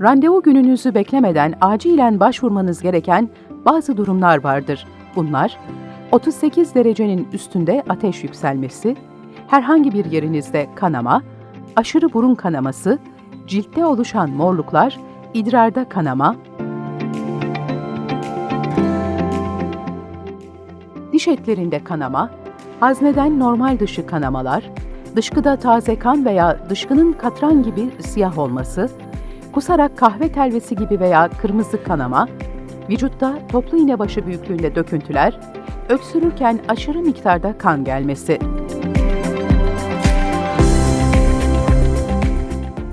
Randevu gününüzü beklemeden acilen başvurmanız gereken bazı durumlar vardır. Bunlar 38 derecenin üstünde ateş yükselmesi, herhangi bir yerinizde kanama, aşırı burun kanaması, ciltte oluşan morluklar, idrarda kanama, diş etlerinde kanama, hazneden normal dışı kanamalar, dışkıda taze kan veya dışkının katran gibi siyah olması, kusarak kahve telvesi gibi veya kırmızı kanama, vücutta toplu iğne başı büyüklüğünde döküntüler, öksürürken aşırı miktarda kan gelmesi.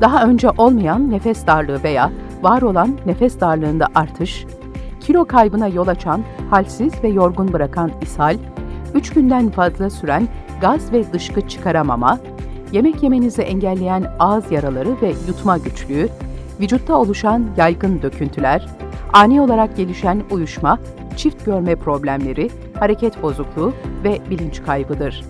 Daha önce olmayan nefes darlığı veya var olan nefes darlığında artış, kilo kaybına yol açan, halsiz ve yorgun bırakan ishal, 3 günden fazla süren gaz ve dışkı çıkaramama, yemek yemenizi engelleyen ağız yaraları ve yutma güçlüğü, vücutta oluşan yaygın döküntüler, ani olarak gelişen uyuşma, çift görme problemleri, hareket bozukluğu ve bilinç kaybıdır.